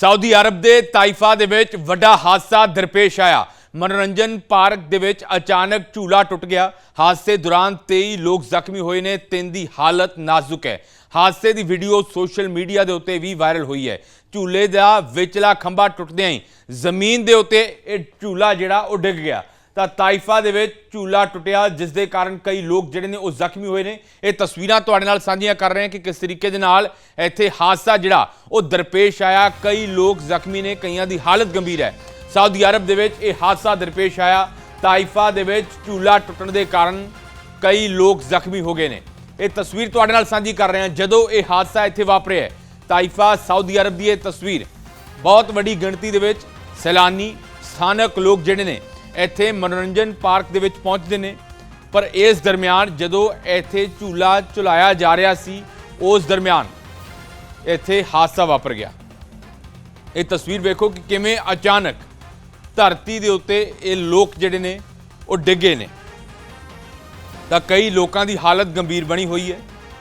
Saudi Arab ਦੇ ਤਾਈਫਾ ਦੇ ਵਿੱਚ ਵੱਡਾ ਹਾਦਸਾ ਦਰਪੇਸ਼ ਆਇਆ। ਮਨੋਰੰਜਨ ਪਾਰਕ ਦੇ ਵਿੱਚ ਅਚਾਨਕ ਝੂਲਾ ਟੁੱਟ ਗਿਆ। ਹਾਦਸੇ ਦੌਰਾਨ 23 ਲੋਕ ਜ਼ਖਮੀ ਹੋਏ ਨੇ, ਤਿੰਨ ਦੀ ਹਾਲਤ ਨਾਜ਼ੁਕ ਹੈ। ਹਾਦਸੇ ਦੀ ਵੀਡੀਓ ਸੋਸ਼ਲ ਮੀਡੀਆ ਦੇ ਉੱਤੇ ਵੀ ਵਾਇਰਲ ਹੋਈ ਹੈ। ਝੂਲੇ ਦਾ ਵਿਚਲਾ ਖੰਭਾ ਟੁੱਟਦਿਆਂ ਹੀ ਜ਼ਮੀਨ ਦੇ ਉੱਤੇ ਇਹ ਝੂਲਾ ਜਿਹੜਾ ਉਹ ਡਿੱਗ ਗਿਆ। ਤਾਂ ਤਾਈਫਾ ਦੇ ਵਿੱਚ ਝੂਲਾ ਟੁੱਟਿਆ, ਜਿਸ ਦੇ ਕਾਰਨ ਕਈ ਲੋਕ ਜਿਹੜੇ ਨੇ ਉਹ ਜ਼ਖਮੀ ਹੋਏ ਨੇ। ਇਹ ਤਸਵੀਰਾਂ ਤੁਹਾਡੇ ਨਾਲ ਸਾਂਝੀਆਂ ਕਰ ਰਹੇ ਹਾਂ ਕਿ ਕਿਸ ਤਰੀਕੇ ਦੇ ਨਾਲ ਇੱਥੇ ਹਾਦਸਾ ਜਿਹੜਾ, ਉਹ ਦਰਪੇਸ਼ ਆਇਆ। ਕਈ ਲੋਕ ਜ਼ਖਮੀ ਨੇ, ਕਈਆਂ ਦੀ ਹਾਲਤ ਗੰਭੀਰ ਹੈ। ਸਾਊਦੀ ਅਰਬ ਦੇ ਵਿੱਚ ਇਹ ਹਾਦਸਾ ਦਰਪੇਸ਼ ਆਇਆ। ਤਾਈਫਾ ਦੇ ਵਿੱਚ ਝੂਲਾ ਟੁੱਟਣ ਦੇ ਕਾਰਨ ਕਈ ਲੋਕ ਜ਼ਖਮੀ ਹੋ ਗਏ ਨੇ। ਇਹ ਤਸਵੀਰ ਤੁਹਾਡੇ ਨਾਲ ਸਾਂਝੀ ਕਰ ਰਹੇ ਹਾਂ। ਜਦੋਂ ਇਹ ਹਾਦਸਾ ਇੱਥੇ ਵਾਪਰਿਆ ਤਾਈਫਾ ਸਾਊਦੀ ਅਰਬ ਦੀ ਇਹ ਤਸਵੀਰ ਬਹੁਤ ਵੱਡੀ ਗਿਣਤੀ ਦੇ ਵਿੱਚ ਸੈਲਾਨੀ, ਸਥਾਨਕ ਲੋਕ ਜਿਹੜੇ ਨੇ ਇੱਥੇ ਮਨੋਰੰਜਨ ਪਾਰਕ ਦੇ ਵਿੱਚ ਪਹੁੰਚਦੇ ਨੇ। ਪਰ ਇਸ ਦਰਮਿਆਨ ਜਦੋਂ ਇੱਥੇ ਝੂਲਾ ਝੁਲਾਇਆ ਜਾ ਰਿਹਾ ਸੀ, ਉਸ ਦਰਮਿਆਨ ਇੱਥੇ ਹਾਦਸਾ ਵਾਪਰ ਗਿਆ। ਇਹ ਤਸਵੀਰ ਵੇਖੋ ਕਿ ਕਿਵੇਂ ਅਚਾਨਕ ਧਰਤੀ ਦੇ ਉੱਤੇ ਇਹ ਲੋਕ ਜਿਹੜੇ ਨੇ, ਉਹ ਡਿੱਗੇ ਨੇ। ਤਾਂ ਕਈ ਲੋਕਾਂ ਦੀ ਹਾਲਤ ਗੰਭੀਰ ਬਣੀ ਹੋਈ ਹੈ।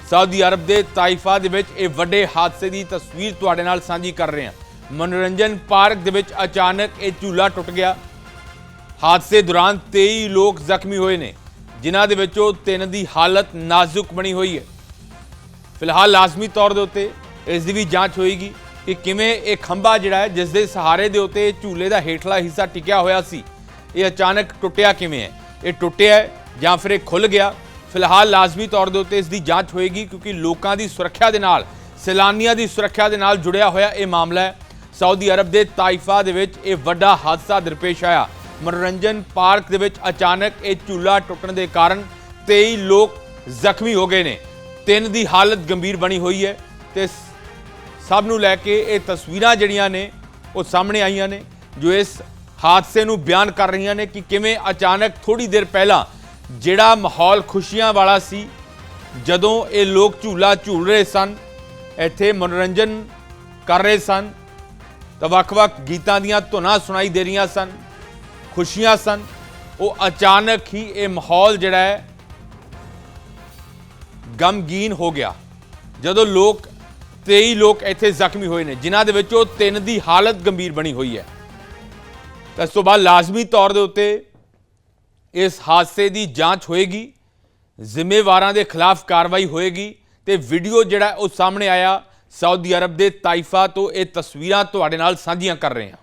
ਸਾਊਦੀ ਅਰਬ ਦੇ ਤਾਈਫਾ ਦੇ ਵਿੱਚ ਇਹ ਵੱਡੇ ਹਾਦਸੇ ਦੀ ਤਸਵੀਰ ਤੁਹਾਡੇ ਨਾਲ ਸਾਂਝੀ ਕਰ ਰਹੇ ਹਾਂ। ਮਨੋਰੰਜਨ ਪਾਰਕ ਦੇ ਵਿੱਚ ਅਚਾਨਕ ਇਹ ਝੂਲਾ ਟੁੱਟ ਗਿਆ। ਹਾਦਸੇ ਦੌਰਾਨ 23 ਲੋਕ ਜ਼ਖਮੀ ਹੋਏ ਨੇ, ਜਿਨ੍ਹਾਂ ਦੇ ਵਿੱਚੋਂ ਤਿੰਨ ਦੀ ਹਾਲਤ ਨਾਜ਼ੁਕ ਬਣੀ ਹੋਈ ਹੈ। ਫਿਲਹਾਲ ਲਾਜ਼ਮੀ ਤੌਰ ਦੇ ਉੱਤੇ ਇਸ ਦੀ ਵੀ ਜਾਂਚ ਹੋਏਗੀ ਕਿ ਕਿਵੇਂ ਇਹ ਖੰਭਾ ਜਿਹੜਾ ਹੈ, ਜਿਸ ਦੇ ਸਹਾਰੇ ਦੇ ਉੱਤੇ ਝੂਲੇ ਦਾ ਹੇਠਲਾ ਹਿੱਸਾ ਟਿਕਿਆ ਹੋਇਆ ਸੀ, ਇਹ ਅਚਾਨਕ ਟੁੱਟਿਆ ਕਿਵੇਂ ਹੈ? ਇਹ ਟੁੱਟਿਆ ਜਾਂ ਫਿਰ ਇਹ ਖੁੱਲ ਗਿਆ? ਫਿਲਹਾਲ ਲਾਜ਼ਮੀ ਤੌਰ ਦੇ ਉੱਤੇ ਇਸ ਦੀ ਜਾਂਚ ਹੋਏਗੀ ਕਿਉਂਕਿ ਲੋਕਾਂ ਦੀ ਸੁਰੱਖਿਆ ਦੇ ਨਾਲ, ਸੈਲਾਨੀਆਂ ਦੀ ਸੁਰੱਖਿਆ ਦੇ ਨਾਲ ਜੁੜਿਆ ਹੋਇਆ ਇਹ ਮਾਮਲਾ ਹੈ। ਸਾਊਦੀ ਅਰਬ ਦੇ ਤਾਈਫਾ ਦੇ ਵਿੱਚ ਇਹ ਵੱਡਾ ਹਾਦਸਾ ਦਰਪੇਸ਼ ਆਇਆ। ਮਨੋਰੰਜਨ ਪਾਰਕ ਦੇ ਵਿੱਚ ਅਚਾਨਕ ਇਹ ਝੂਲਾ ਟੁੱਟਣ ਦੇ ਕਾਰਨ 23 ਲੋਕ ਜ਼ਖਮੀ ਹੋ ਗਏ ਨੇ। ਤਿੰਨ ਦੀ ਹਾਲਤ ਗੰਭੀਰ ਬਣੀ ਹੋਈ ਹੈ ਤੇ ਸਭ ਨੂੰ ਲੈ ਕੇ ਇਹ ਤਸਵੀਰਾਂ ਜਿਹੜੀਆਂ ਨੇ, ਉਹ ਸਾਹਮਣੇ ਆਈਆਂ ਨੇ, ਜੋ ਇਸ ਹਾਦਸੇ ਨੂੰ ਬਿਆਨ ਕਰ ਰਹੀਆਂ ਨੇ ਕਿ ਕਿਵੇਂ ਅਚਾਨਕ ਥੋੜੀ ਦੇਰ ਪਹਿਲਾਂ ਜਿਹੜਾ ਮਾਹੌਲ ਖੁਸ਼ੀਆਂ ਵਾਲਾ ਸੀ, ਜਦੋਂ ਇਹ ਲੋਕ ਝੂਲਾ ਝੂਲ ਰਹੇ ਸਨ, ਇੱਥੇ ਮਨੋਰੰਜਨ ਕਰ ਰਹੇ ਸਨ, ਤਾਂ ਵੱਖ-ਵੱਖ ਗੀਤਾਂ ਦੀਆਂ ਧੁਨਾਂ ਸੁਣਾਈ ਦੇ ਰਹੀਆਂ ਸਨ ਖੁਸ਼ੀਆਂ ਸਨ। ਉਹ ਅਚਾਨਕ ਹੀ ਇਹ ਮਾਹੌਲ ਜਿਹੜਾ ਹੈ, ਗਮਗੀਨ ਹੋ ਗਿਆ। ਜਦੋਂ ਲੋਕ 23 ਲੋਕ ਇੱਥੇ ਜ਼ਖਮੀ ਹੋਏ ਨੇ, ਜਿਨ੍ਹਾਂ ਦੇ ਵਿੱਚੋਂ ਤਿੰਨ ਦੀ ਹਾਲਤ ਗੰਭੀਰ ਬਣੀ ਹੋਈ ਹੈ। ਤਾਂ ਇਸ ਤੋਂ ਬਾਅਦ ਲਾਜ਼ਮੀ ਤੌਰ ਦੇ ਉੱਤੇ ਇਸ ਹਾਦਸੇ ਦੀ ਜਾਂਚ ਹੋਏਗੀ, ਜ਼ਿੰਮੇਵਾਰਾਂ ਦੇ ਖਿਲਾਫ ਕਾਰਵਾਈ ਹੋਏਗੀ ਤੇ ਵੀਡੀਓ ਜਿਹੜਾ ਉਹ ਸਾਹਮਣੇ ਆਇਆ, ਸਾਊਦੀ ਅਰਬ ਦੇ ਤਾਈਫਾ ਤੋਂ ਇਹ ਤਸਵੀਰਾਂ ਤੁਹਾਡੇ ਨਾਲ ਸਾਂਝੀਆਂ ਕਰ ਰਹੇ ਹਾਂ।